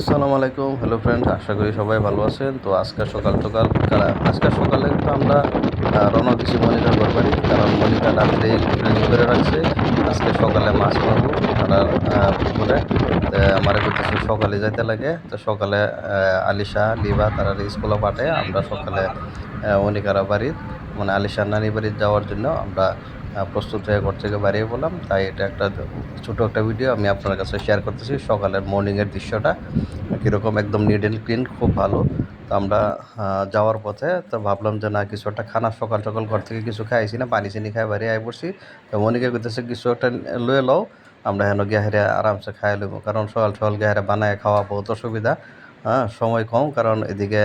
আসসালামু আলাইকুম। Hello friend আশা করি সবাই ভালো আছেন। তো আজকে সকাল সকাল আজকে সকালে তো আমরা রওনা দিচ্ছি মনিকার ঘর বাড়ি, কারণ মনিকা রাত্রে রেডি করে রাখছে। আজকে সকালে মাছ মারবো তারা পুকুরে আমার করতেছে সকালে যাইতে লাগে। তো সকালে আলিশা লিবা তারা স্কুলে পাঠায়। আমরা সকালে মনিকারা বাড়ির মানে আলিশার নানি বাড়ির যাওয়ার জন্য আমরা প্রস্তুত হয়ে ঘর থেকে বেরিয়ে পড়লাম। তাই এটা একটা ছোটো একটা ভিডিও আমি আপনার কাছে শেয়ার করতেছি। সকালের মর্নিংয়ের দৃশ্যটা কীরকম একদম নিড অ্যান্ড ক্লিন খুব ভালো। তো আমরা যাওয়ার পথে তো ভাবলাম যে না, কিছু একটা খানা সকাল সকাল ঘর থেকে কিছু খাইছি না, পানি চিনি খাই বাড়ি আই পড়ছি। তো মনিকে কইতেছে, কিছু একটা লয়ে লও, আমরা হেন গিয়ে হেরে আরামসে খাই লইব। কারণ সকাল সকাল গিয়ে হেরে বানায় খাওয়া বহুত অসুবিধা। হ্যাঁ সময় কম, কারণ এদিকে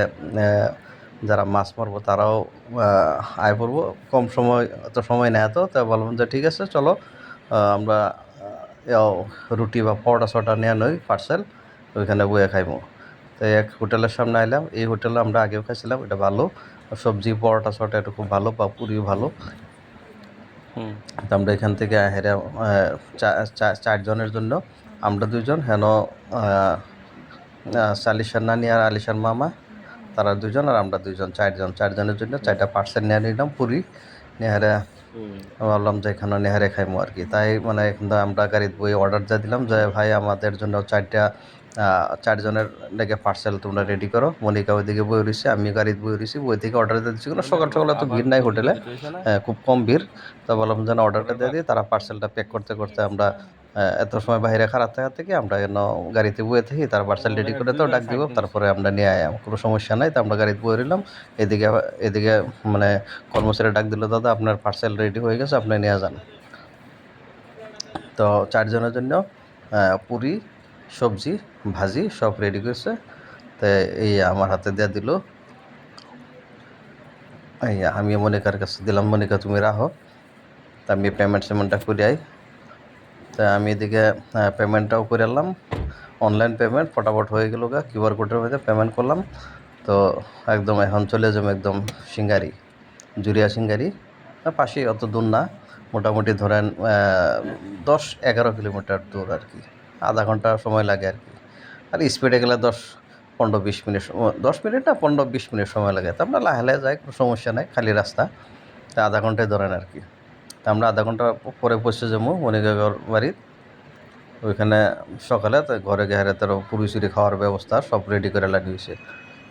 যারা মাছ মারবো তারাও আয় পড়ব কম সময় তো সময় নেয় তো তাই বললাম যে ঠিক আছে চলো। আমরা রুটি বা পরোটা সটা নেওয়া নই পার্সেল ওইখানে বয়ে খাইবো। তো এক হোটেলের সামনে আইলাম এই হোটেলে আমরা আগেও খাইছিলাম এটা ভালো। সবজি পরোটা সটা এটা খুব ভালো বা পুরিও ভালো। তো আমরা এখান থেকে হেরে চারজনের জন্য আমরা দুজন হেন সালিশার নানি আর আলিশার মামা তারা দুজন আর আমরা দুজন চারজন। চারজনের জন্য চারটা পার্সেল নিয়ে নিলাম পুরী। নেহারে ভাবলাম যে এখানে নেহারে খাইমো আর কি। তাই মানে এখন আমরা গাড়িতে বই অর্ডার দিয়ে দিলাম যে ভাই আমাদের জন্য চারটা চারজনের লেগে পার্সেল তোমরা রেডি করো। মনিকা ওইদিকে বই রয়েছে আমি গাড়িতে বই রয়েছি বই থেকে অর্ডার দিয়ে দিচ্ছি কোনো সকাল সকালে তো ভিড় নাই হোটেলে হ্যাঁ, খুব কম ভিড়। তো বললাম যেন অর্ডারটা দিয়ে দিই তারা পার্সেলটা প্যাক করতে করতে আমরা এত সময় বাইরে খারাপ থাকা থেকে আমরা এন গাড়িতে বয়ে থাকি তার পার্সেল রেডি করে তো ডাক দিব তারপরে আমরা নিয়ে আয় কোনো সমস্যা নাই তো আমরা গাড়িতে বয়ে রইলাম। এদিকে এদিকে মানে কর্মচারী ডাক দিল দাদা আপনার পার্সেল রেডি হয়ে গেছে আপনি নিয়ে যান। তো চারজনের জন্য পুরি সবজি ভাজি সব রেডি করেছে। তো এই আমার হাতে দিয়ে দিল। এই আমি মনিকার কাছে দিলাম মনিকা তুমি রাখো। তা আমি পেমেন্ট সেমেন্টটা করে আই তা আমি এদিকে পেমেন্টটাও করে এলাম। অনলাইন পেমেন্ট ফটাফট হয়ে গেল গা কিউআর কোডের মধ্যে পেমেন্ট করলাম। তো একদম এখন চলে যাব একদম সিঙ্গারি, জুরিয়া সিঙ্গারি। পাশেই অত দূর না, মোটামুটি ধরেন দশ এগারো কিলোমিটার দূর আর কি। আধা ঘণ্টা সময় লাগে আর কি। আর স্পিডে গেলে দশ, পনেরো, বিশ মিনিট দশ মিনিট না পনেরো, বিশ মিনিট সময় লাগে। তো আমরা লাহে লাহে যাই, কোনো সমস্যা নাই, খালি রাস্তা। তা আধা ঘন্টায় ধরেন আর কি। তা আমরা আধা ঘণ্টা পরে পৌঁছে যাব মনিকাগর বাড়ির। ওইখানে সকালে তো ঘরে গেহারে তার পুরি চুরি খাওয়ার ব্যবস্থা সব রেডি করে লাগিয়েছে।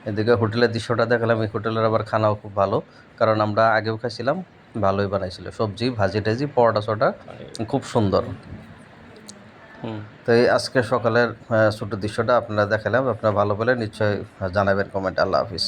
এদিকে হোটেলের দৃশ্যটা দেখালাম এই হোটেলের আবার খানাও খুব ভালো। কারণ আমরা আগেও খাইছিলাম ভালোই বানাইছিল। সবজি ভাজি টাজি পরোটা সটা খুব সুন্দর। তো এই আজকে সকালের ছোটো দৃশ্যটা আপনারা দেখালাম আপনারা ভালো পেলে নিশ্চয়ই জানাবেন কমেন্ট। আল্লাহ হাফিজ।